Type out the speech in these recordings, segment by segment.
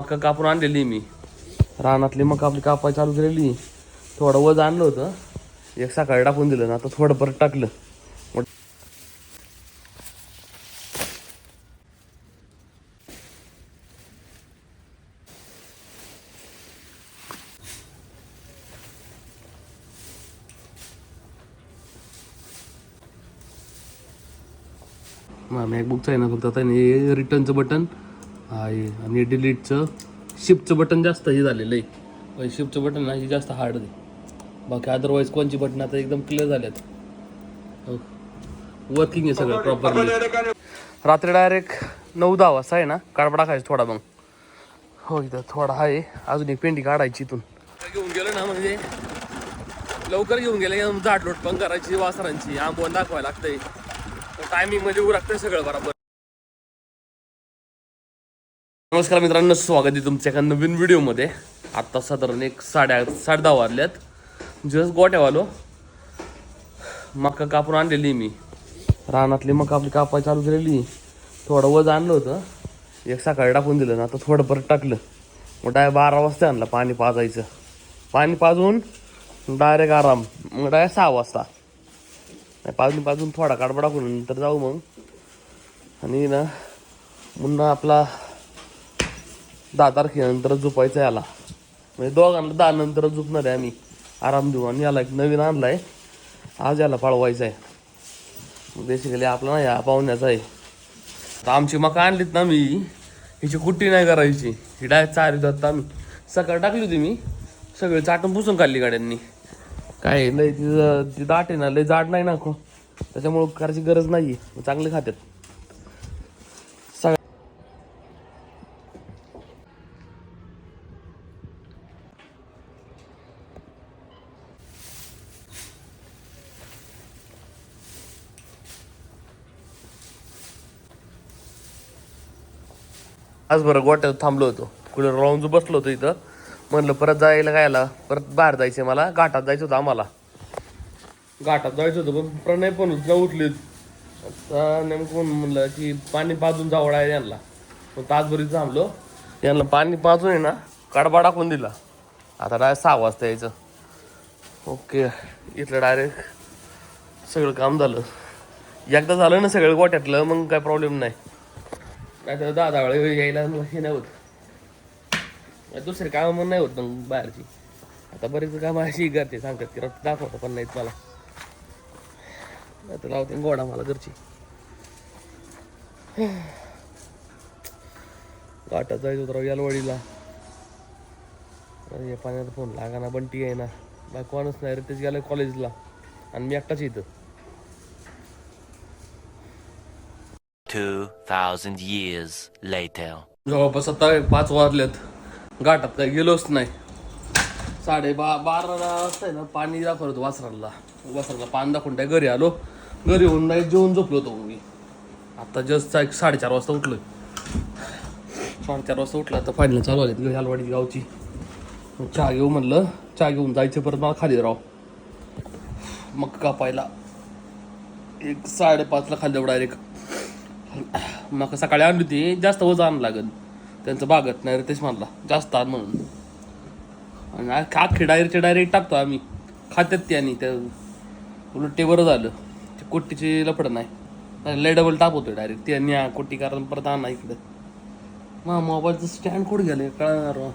मका कापून आणलेली मी. रानातली मका आपली कापाय चालू केलेली थोडं वज आणलं होतं. एक सकाळी टाकून दिलं ना आता थोडं परत टाकलं मग मॅकबुकचं आहे ना फक्त आता हे रिटर्नचं बटन आहे. आणि डिलीटचं शिफ्टचं बटन जास्त हे झालेलं आहे. शिफ्टचं बटन ना हे जास्त हार्ड आहे. बाकी अदरवाईज कोणची बटन आता एकदम क्लिअर झाल्यात. हो. वर्किंग आहे सगळं प्रॉपरली रात्री डायरेक्ट नऊ दहा वाजता आहे ना काढपा टाकायचं थोडा मग. हो इथं थोडा आहे. अजून एक पेंडी काढायची इथून. घेऊन गेलो ना म्हणजे लवकर घेऊन गेले. झाडलोट पण करायची वासरांची. आंबवून दाखवायला लागतंय. टायमिंगमध्ये म्हणजे उरकतंय सगळं बरोबर. नमस्कार मित्रांनो स्वागत आहे तुमच्या एका नवीन व्हिडिओमध्ये. आत्ता साधारण एक साडे साडे दहा वाजल्यात जस गोट्यावालो मका कापून आणलेली मी. रानातली मका आपली कापाय चालू केलेली थोडं वज आणलं होतं. एक सकाळी टाकून दिलं ना आता थोडं परत टाकलं. मग डाय बारा वाजता आणलं पाणी पाजायचं. पाणी पाजून डायरेक्ट आराम. मग डायरेक्ट सहा वाजता. पाजून पाजून थोडा काढबा टाकून नंतर जाऊ मग. आणि ना मुन्ना आपला दहा तारखेनंतर झोपायचं याला. म्हणजे दोघांना दहा नंतर झोपणार आहे आम्ही. आराम देऊ. आणि याला एक नवीन आणला आहे आज याला पळवायचा आहे बेसिकली आपला ना या पाहुण्याचा आहे. तर आमची मका आणलीत ना मी हिची कुट्टी नाही करायची. ही डायरेक्ट चारी जात आम्ही. सकाळ टाकली होती मी. सगळे चाटून पुसून काढली गाड्यांनी. काय नाही तिचं ती दाट आहे ना लय जाड नाही ना त्याच्यामुळं करायची गरज नाही आहे चांगले खात्यात. आज बरं गोट्यात थांबलो होतो. कुठे राहून जो बसलो होतो इथं. म्हणलं परत जायला गायला परत बाहेर जायचं मला. घाटात जायचं होतं आम्हाला. घाटात जायचं होतं पण प्रणय पण उठला उठले आता नेमकं म्हणलं की पाणी पाजून जावं आहे यांना मग तासभरीच थांबलो. यांना पाणी पाजून आहे ना कडबा टाकून दिला. आता डायरेक्ट सहा वाजता यायचं. ओके इथलं डायरेक्ट सगळं काम झालं. एकदा झालं ना सगळं गोट्यातलं मग काय प्रॉब्लेम नाही. नाही तर दहा दहा वेळा यायला मग हे नाही होत. नाही दुसरे काम मग नाही होत मग बाहेरची. आता बरेच काम अशी करते सांगतात की रक्त दाखवतं पण नाहीत मला. नाही तर लावते गोडा मला घरची. गाठात जायचं होतं राव यालवाडीला. पाण्यात पाण्याचा फोन लागा ना बंटी आहे ना बाय कोणच नाही रे तेच गेलं कॉलेजला आणि मी एकटाच इथं. 2,000 years later. हो, जवळपास आता पाच वाजलेत. घाटात काय गेलोच नाही. साडे बा बारा वाजता आहे ना पाणी दाखवलं होतं वासराला वासराला पाणी दाखवून त्या घरी आलो. घरी येऊन नाही जेवून झोपलो होतो मी. आता जस्ट एक साडेचार वाजता उठलो साडेचार वाजता उठला आता फायनल चालू आले हलवाडी गावची. मग चहा घेऊ म्हणलं. चहा घेऊन जायचं परत मला खाली राव. मग कापायला एक साडेपाचला खाली डायरेक्ट मग सकाळी आणली होती जास्त वजन आण लागत त्यांचं बागत नाही रितेश म्हणला जास्त आण म्हणून. आणि आ- अख्खी डायरेक्टचे डायरेक्ट टाकतो आम्ही. खात्यात ते आणि त्या उलट ते बरं झालं. ते कोट्टीची लफड नाही. लय डबल टाप होतो डायरेक्ट त्यांनी आ- कोट्टी कारण परत आणा इकडं. मा मोबाईलचं स्टँड कुठं गेलं कळणार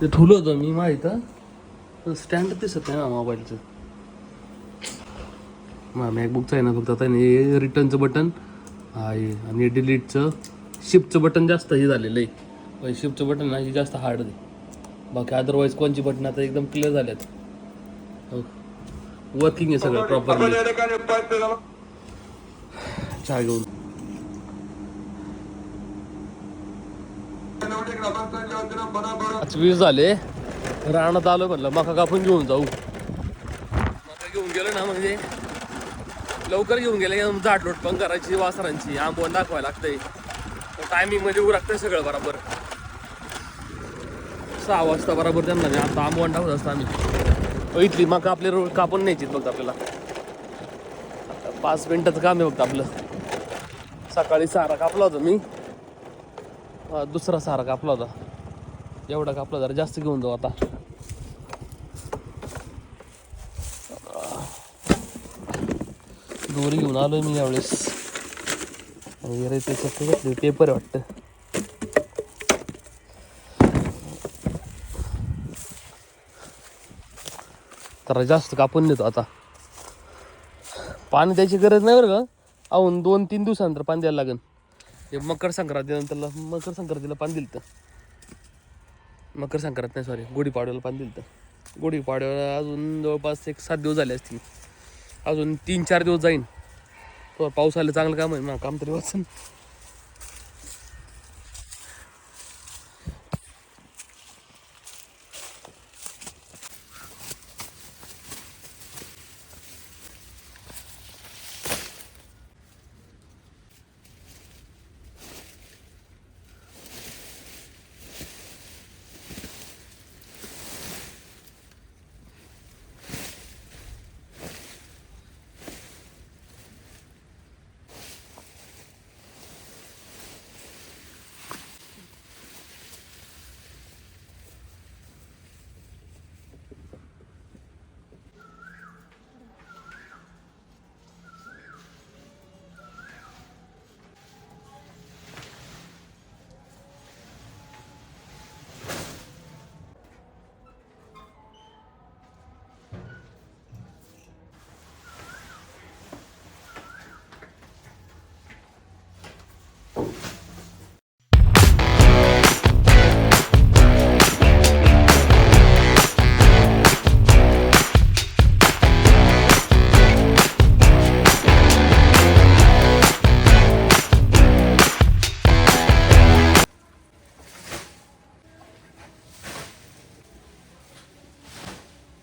ते ठुलं होतं मी माहीत स्टँड दिसत नाही ना मोबाईलचं. मॅकबुकचं आहे ना फक्त आता हे रिटर्नचं बटन आहे. आणि डिलीटचं शिफ्टचं बटन जास्त हे झालेलं आहे. शिफ्टचं बटन ना हे जास्त हार्ड आहे. बाकी अदरवाईज कोणची बटन आता एकदम क्लिअर झाल्यात. हो. वर्किंग आहे सगळं प्रॉपरली चहा घेऊन. पाच वीस झाले. रानात आलो म्हणलं मका कापून घेऊन जाऊ. मका घेऊन गेलो ना म्हणजे. लवकर घेऊन गेले. झाडलोट पण करायची वासरांची. आंबवून दाखवायला लागतंय. टायमिंगमध्ये लागतंय सगळं बरोबर. सहा वाजता बरोबर त्यांना मी आता आंबवण टाकत असतो आम्ही. इथली मग आपले रोड कापून न्यायची फक्त आपल्याला. आता पाच मिनिटाचं काम आहे फक्त आपलं. सकाळी सारा कापला होता मी. दुसरा सारा कापला होता. एवढा कापला जरा जास्त घेऊन जाऊ आता. दोरी घेऊन आलोय मी यावेळेस. आणि त्याच्यात घेतले पेपर वाटतं. तर जास्त कापून नेतो आता. पाणी द्यायची गरज नाही बरं का? अहून दोन तीन दिवसानंतर पाणी द्यायला लागेल. हे मकर संक्रांतीनंतरला मकर संक्रांतीला पाणी दिलं तर मकर संक्रांत नाही सॉरी गुढीपाडव्याला पाणी दिलं तर गुढीपाडव्याला अजून जवळपास एक सात दिवस झाले असतील. अजून तीन चार दिवस जाईन. पाऊस आलं चांगलं काम आहे. ना काम तरी वाचन.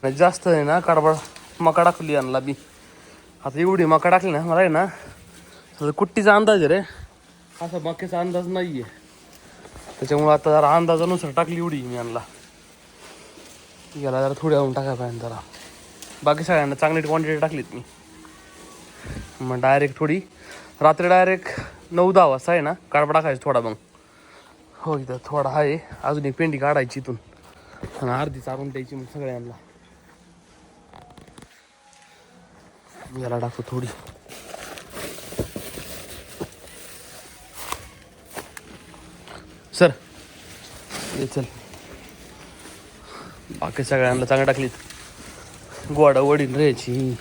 नाही जास्त आहे ना कडबड मका टाकली आणला बी. आता एवढी मका टाकली ना मला आहे ना कुट्टीचा अंदाज आहे रे. असा मक्याचा अंदाज नाही आहे त्याच्यामुळे आता जरा अंदाजानुसार टाकली एवढी मी आणला याला जरा थोडी आणून टाकाय पाहिजे जरा. बाकी सगळ्यांना चांगली क्वांटिटी टाकलीत मी. मग डायरेक्ट थोडी. रात्री डायरेक्ट नऊ दहा वाजता आहे ना कडबा टाकायचं थोडा मग. हो इथं थोडा आहे. अजून एक पेंडी काढायची इथून. आणि अर्धी चारून द्यायची मग सगळ्यांना. याला टाकतो थोडी. सर. ये चल. बाकी सगळ्यांना चांगलं टाकलीत. गोडा वडील राहायची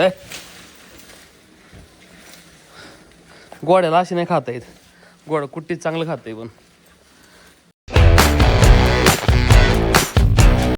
ए? गोड्याला अशी नाही खाता येत. गोडा कुट्टीत चांगलं खाता पण.